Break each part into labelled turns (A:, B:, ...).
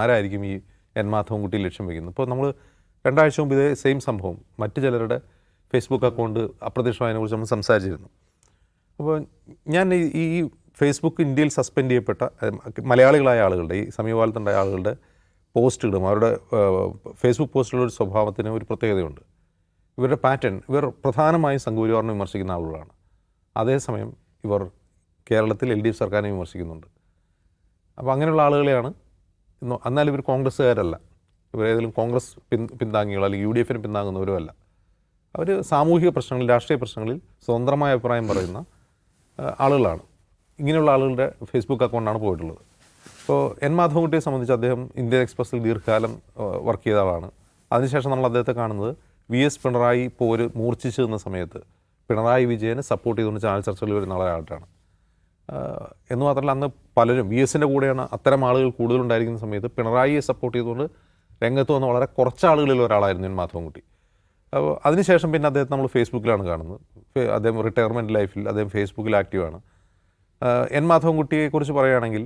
A: ആരായിരിക്കും ഈ എൻ മാധവൻകുട്ടി ലക്ഷ്യം വയ്ക്കുന്നത് ഇപ്പോൾ നമ്മൾ രണ്ടാഴ്ച മുമ്പ് ഇതേ സെയിം സംഭവം. മറ്റു ചിലരുടെ ഫേസ്ബുക്ക് അക്കൗണ്ട് അപ്രത്യക്ഷമായതിനെ കുറിച്ച് നമ്മൾ സംസാരിച്ചിരുന്നു. അപ്പോൾ ഞാൻ ഈ ഫേസ്ബുക്ക് ഇന്ത്യയിൽ സസ്പെൻഡ് ചെയ്യപ്പെട്ട മലയാളികളായ ആളുകളുടെ ഈ സമീപകാലത്തുണ്ടായ ആളുകളുടെ പോസ്റ്റുകളും അവരുടെ ഫേസ്ബുക്ക് പോസ്റ്റുകളുടെ ഒരു സ്വഭാവത്തിന് ഒരു പ്രത്യേകതയുണ്ട്. ഇവരുടെ പാറ്റേൺ ഇവർ പ്രധാനമായും സംഘപരിവാറിനെ വിമർശിക്കുന്ന ആളുകളാണ്. അതേസമയം ഇവർ കേരളത്തിൽ എൽ ഡി എഫ് സർക്കാരിനെ വിമർശിക്കുന്നുണ്ട്. അപ്പോൾ അങ്ങനെയുള്ള ആളുകളെയാണ് എന്നാൽ ഇവർ കോൺഗ്രസ്സുകാരല്ല. ഇവർ ഏതെങ്കിലും കോൺഗ്രസ് പിൻ പിന്താങ്ങികളോ അല്ലെങ്കിൽ യു ഡി എഫിന് പിന്താങ്ങുന്നവരോ അല്ല. അവർ സാമൂഹിക പ്രശ്നങ്ങളിൽ രാഷ്ട്രീയ പ്രശ്നങ്ങളിൽ സ്വതന്ത്രമായ അഭിപ്രായം പറയുന്ന ആളുകളാണ്. ഇങ്ങനെയുള്ള ആളുകളുടെ ഫേസ്ബുക്ക് അക്കൗണ്ടാണ് പോയിട്ടുള്ളത്. ഇപ്പോൾ എൻ മാധവൻകുട്ടിയെ സംബന്ധിച്ച് അദ്ദേഹം ഇന്ത്യൻ എക്സ്പ്രസ്സിൽ ദീർഘകാലം വർക്ക് ചെയ്ത ആളാണ്. അതിനുശേഷം നമ്മൾ അദ്ദേഹത്തെ കാണുന്നത് വി എസ് പിണറായി പോര് മൂർച്ഛിച്ചു നിന്ന സമയത്ത് പിണറായി വിജയനെ സപ്പോർട്ട് ചെയ്തുകൊണ്ട് ചാനൽ ചർച്ചകളിൽ വരുന്ന ആളായിട്ടാണ്. എന്ന് മാത്രമല്ല അന്ന് പലരും വി എസിന്റെ കൂടെയാണ് അത്തരം ആളുകൾ കൂടുതലുണ്ടായിരിക്കുന്ന സമയത്ത് പിണറായിയെ സപ്പോർട്ട് ചെയ്തുകൊണ്ട് രംഗത്ത് വന്ന വളരെ കുറച്ച് ആളുകളിൽ ഒരാളായിരുന്നു എൻ മാധവൻകുട്ടി. അപ്പോൾ അതിനുശേഷം പിന്നെ അദ്ദേഹത്തെ നമ്മൾ ഫേസ്ബുക്കിലാണ് കാണുന്നത്. അദ്ദേഹം റിട്ടയർമെന്റ് ലൈഫിൽ അദ്ദേഹം ഫേസ്ബുക്കിൽ ആക്റ്റീവാണ് എൻ മാധവൻകുട്ടിയെക്കുറിച്ച് പറയുകയാണെങ്കിൽ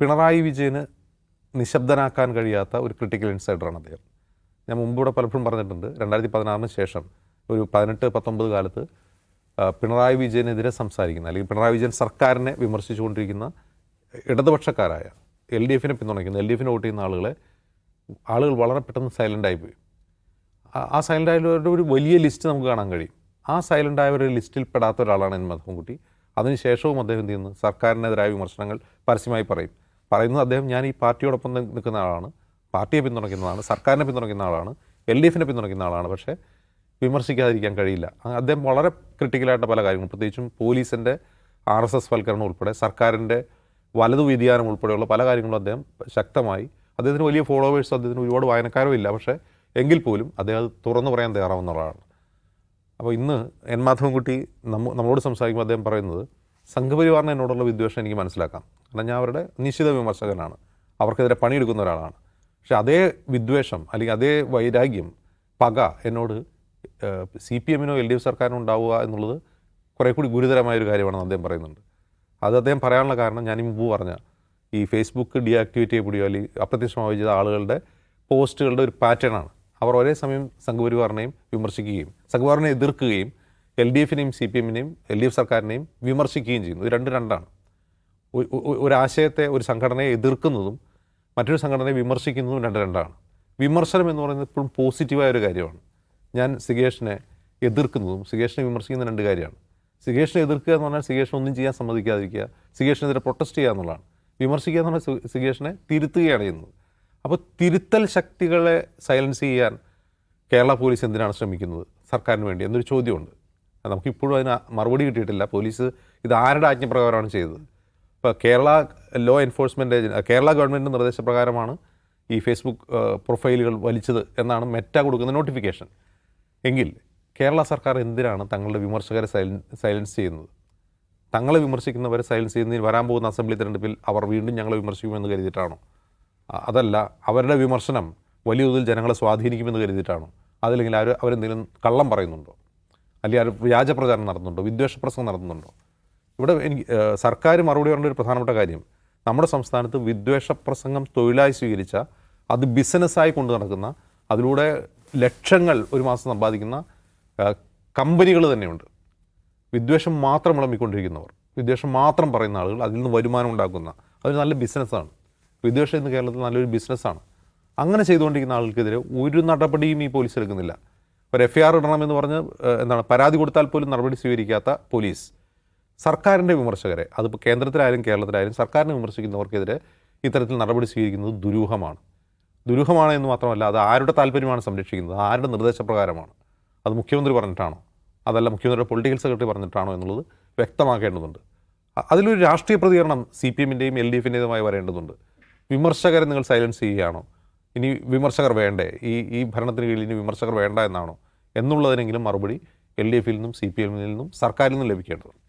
A: പിണറായി വിജയന് നിശബ്ദനാക്കാൻ കഴിയാത്ത ഒരു ക്രിട്ടിക്കൽ ഇൻസൈഡറാണ് അദ്ദേഹം. ഞാൻ മുമ്പ് ഇവിടെ പലപ്പോഴും പറഞ്ഞിട്ടുണ്ട് രണ്ടായിരത്തി പതിനാറിന് ശേഷം ഒരു പതിനെട്ട് പത്തൊമ്പത് കാലത്ത് പിണറായി വിജയനെതിരെ സംസാരിക്കുന്ന അല്ലെങ്കിൽ പിണറായി വിജയൻ സർക്കാരിനെ വിമർശിച്ചുകൊണ്ടിരിക്കുന്ന ഇടതുപക്ഷക്കാരായ എൽ ഡി എഫിനെ പിന്തുണയ്ക്കുന്ന എൽ ഡി എഫിനെ വോട്ട് ചെയ്യുന്ന ആളുകളെ ആളുകൾ വളരെ പെട്ടെന്ന് സൈലന്റ് ആയിപ്പോയി ആ- സൈലന്റ് ആയവരുടെ ഒരു വലിയ ലിസ്റ്റ് നമുക്ക് കാണാൻ കഴിയും. ആ സൈലന്റ് ആയവരുടെ ലിസ്റ്റിൽ പെടാത്ത ഒരാളാണ് എൻ മധവൻകുട്ടി അതിനുശേഷവും അദ്ദേഹം എന്ത് ചെയ്യുന്നു? സർക്കാരിനെതിരായ വിമർശനങ്ങൾ പരസ്യമായി പറയും. പറയുന്നത് അദ്ദേഹം ഞാൻ ഈ പാർട്ടിയോടൊപ്പം നിൽക്കുന്ന ആളാണ്. പാർട്ടിയെ പിന്തുണയ്ക്കുന്നതാണ് സർക്കാരിനെ പിന്തുണയ്ക്കുന്ന ആളാണ് എൽ ഡി എഫിനെ പിന്തുണയ്ക്കുന്ന ആളാണ്. പക്ഷേ വിമർശിക്കാതിരിക്കാൻ കഴിയില്ല. അദ്ദേഹം വളരെ ക്രിട്ടിക്കലായിട്ട് പല കാര്യങ്ങളും. പ്രത്യേകിച്ചും പോലീസിന്റെ ആർ എസ് എസ് വൽക്കരണം ഉൾപ്പെടെ സർക്കാരിന്റെ വലതു വ്യതിയാനം ഉൾപ്പെടെയുള്ള പല കാര്യങ്ങളും അദ്ദേഹം ശക്തമായി അദ്ദേഹത്തിന് വലിയ ഫോളോവേഴ്സ് അദ്ദേഹത്തിന് ഒരുപാട് വായനക്കാരോ ഇല്ല. പക്ഷേ എങ്കിൽ പോലും അദ്ദേഹം തുറന്നു പറയാൻ തയ്യാറാവുന്നതാണ് അപ്പോൾ ഇന്ന് എൻ മാധവൻകുട്ടി നമ്മ നമ്മളോട് സംസാരിക്കുമ്പോൾ അദ്ദേഹം പറയുന്നത് സംഘപരിവാറിന് എന്നോടുള്ള വിദ്വേഷം എനിക്ക് മനസ്സിലാക്കാം. കാരണം ഞാൻ അവരുടെ നിശ്ചിത വിമർശകനാണ്. അവർക്കെതിരെ പണിയെടുക്കുന്ന ഒരാളാണ്. പക്ഷേ അതേ വിദ്വേഷം അല്ലെങ്കിൽ അതേ വൈരാഗ്യം പക എന്നോട് സി പി എമ്മിനോ എൽ ഡി എഫ് സർക്കാരിനോ ഉണ്ടാവുക എന്നുള്ളത് കുറേ കൂടി ഗുരുതരമായ ഒരു കാര്യമാണെന്ന് അദ്ദേഹം പറയുന്നുണ്ട്. അത് അദ്ദേഹം പറയാനുള്ള കാരണം ഞാൻ മുമ്പ് പറഞ്ഞ ഈ ഫേസ്ബുക്ക് ഡീആക്ടിവേറ്റ് ചെയ്യപ്പെടുകയോ അല്ലെങ്കിൽ അപ്രത്യക്ഷമായി ചെയ്ത ആളുകളുടെ പോസ്റ്റുകളുടെ ഒരു പാറ്റേൺ ആണ്. അവർ ഒരേ സമയം സംഘപരിവാറിനെയും വിമർശിക്കുകയും സംഘപരിവാറിനെ എതിർക്കുകയും എൽ ഡി എഫിനെയും സി പി എമ്മിനെയും എൽ ഡി എഫ് സർക്കാരിനെയും വിമർശിക്കുകയും ചെയ്യുന്നു. രണ്ട് രണ്ടാണ്. ഒരാശയത്തെ ഒരു സംഘടനയെ എതിർക്കുന്നതും മറ്റൊരു സംഘടനയെ വിമർശിക്കുന്നതും രണ്ട് രണ്ടാണ്. വിമർശനം എന്ന് പറയുന്നത് എപ്പോഴും പോസിറ്റീവായ ഒരു കാര്യമാണ്. ഞാൻ സിഗേഷിനെ എതിർക്കുന്നതും സിഗേഷിനെ വിമർശിക്കുന്ന രണ്ട് കാര്യമാണ്. സിഗേഷിനെ എതിർക്കുക എന്ന് പറഞ്ഞാൽ സിഗേഷിനെ ഒന്നും ചെയ്യാൻ സമ്മതിക്കാതിരിക്കുക സിഗേഷിനെതിരെ പ്രൊട്ടസ്റ്റ് ചെയ്യുക എന്നുള്ളതാണ്. വിമർശിക്കുക എന്ന് പറഞ്ഞാൽ സികേഷിനെ തിരുത്തുകയാണ് ചെയ്യുന്നത്. അപ്പോൾ തിരുത്തൽ ശക്തികളെ സൈലൻസ് ചെയ്യാൻ കേരള പോലീസ് എന്തിനാണ് ശ്രമിക്കുന്നത്? സർക്കാരിന് വേണ്ടി എന്നൊരു ചോദ്യമുണ്ട്. നമുക്കിപ്പോഴും അതിന് മറുപടി കിട്ടിയിട്ടില്ല. പോലീസ് ഇത് ആരുടെ ആജ്ഞപ്രകാരമാണ് ചെയ്തത്? ഇപ്പോൾ കേരള ലോ എൻഫോഴ്സ്മെന്റ് ഏജൻ കേരള ഗവൺമെന്റ് നിർദ്ദേശപ്രകാരമാണ് ഈ ഫേസ്ബുക്ക് പ്രൊഫൈലുകൾ വലിച്ചത് എന്നാണ് മെറ്റ കൊടുക്കുന്ന നോട്ടിഫിക്കേഷൻ. എങ്കിൽ കേരള സർക്കാർ എന്തിനാണ് തങ്ങളുടെ വിമർശകരെ സൈലൻ സൈലൻസ് ചെയ്യുന്നത്? തങ്ങളെ വിമർശിക്കുന്നവരെ സൈലൻസ് ചെയ്യുന്നതിന് വരാൻ പോകുന്ന അസംബ്ലി തെരഞ്ഞെടുപ്പിൽ അവർ വീണ്ടും ഞങ്ങളെ വിമർശിക്കുമെന്ന് കരുതിയിട്ടാണോ? അതല്ല അവരുടെ വിമർശനം വലിയ തോതിൽ ജനങ്ങളെ സ്വാധീനിക്കുമെന്ന് കരുതിയിട്ടാണോ? അതല്ലെങ്കിൽ അവർ അവരെന്തെങ്കിലും കള്ളം പറയുന്നുണ്ടോ? അല്ലെങ്കിൽ വ്യാജ പ്രചാരണം നടത്തുന്നുണ്ടോ? വിദ്വേഷ പ്രസംഗം നടത്തുന്നുണ്ടോ? ഇവിടെ എനിക്ക് സർക്കാർ മറുപടി പറഞ്ഞ ഒരു പ്രധാനപ്പെട്ട കാര്യം നമ്മുടെ സംസ്ഥാനത്ത് വിദ്വേഷ പ്രസംഗം തൊഴിലായി സ്വീകരിച്ച അത് ബിസിനസ്സായി കൊണ്ടു നടക്കുന്ന അതിലൂടെ ലക്ഷങ്ങൾ ഒരു മാസം സമ്പാദിക്കുന്ന കമ്പനികൾ തന്നെയുണ്ട്. വിദ്വേഷം മാത്രം വിളമ്പിക്കൊണ്ടിരിക്കുന്നവർ വിദ്വേഷം മാത്രം പറയുന്ന ആളുകൾ അതിൽ നിന്ന് വരുമാനം ഉണ്ടാക്കുന്ന അതൊരു നല്ല ബിസിനസ്സാണ്. വിദ്വേഷം ഇന്ന് കേരളത്തിൽ നല്ലൊരു ബിസിനസ്സാണ്. അങ്ങനെ ചെയ്തുകൊണ്ടിരിക്കുന്ന ആളുകൾക്കെതിരെ ഒരു നടപടിയും ഈ പോലീസ് എടുക്കുന്നില്ല. ഒരു എഫ് ഐ ആർ ഇടണമെന്ന് പറഞ്ഞ് എന്താണ് പരാതി കൊടുത്താൽ പോലും നടപടി സ്വീകരിക്കാത്ത പോലീസ്. സർക്കാരിന്റെ വിമർശകരെ അതിപ്പോൾ കേന്ദ്രത്തിലായാലും കേരളത്തിലായാലും സർക്കാരിനെ വിമർശിക്കുന്നവർക്കെതിരെ ഇത്തരത്തിൽ നടപടി സ്വീകരിക്കുന്നത് ദുരൂഹമാണ്. ദുരൂഹമാണ് എന്ന് മാത്രമല്ല അത് ആരുടെ താല്പര്യമാണ് സംരക്ഷിക്കുന്നത്? ആരുടെ നിർദ്ദേശപ്രകാരമാണ്? അത് മുഖ്യമന്ത്രി പറഞ്ഞിട്ടാണോ? അതല്ല മുഖ്യമന്ത്രിയുടെ പൊളിറ്റിക്കൽ സെക്രട്ടറി പറഞ്ഞിട്ടാണോ എന്നുള്ളത് വ്യക്തമാക്കേണ്ടതുണ്ട്. അതിലൊരു രാഷ്ട്രീയ പ്രതികരണം സി പി എമ്മിന്റെയും എൽ ഡി എഫിന്റെതുമായി വരേണ്ടതുണ്ട്. വിമർശകരെ നിങ്ങൾ സൈലൻസ് ചെയ്യുകയാണോ? ഇനി വിമർശകർ വേണ്ടേ? ഈ ഈ ഭരണത്തിന് കീഴിൽ ഇനി വിമർശകർ വേണ്ട എന്നാണോ? എന്നുള്ളതിനെങ്കിലും മറുപടി എൽ ഡി എഫിൽ നിന്നും സി പി എമ്മിൽ നിന്നും സർക്കാരിൽ നിന്നും ലഭിക്കേണ്ടതുണ്ട്.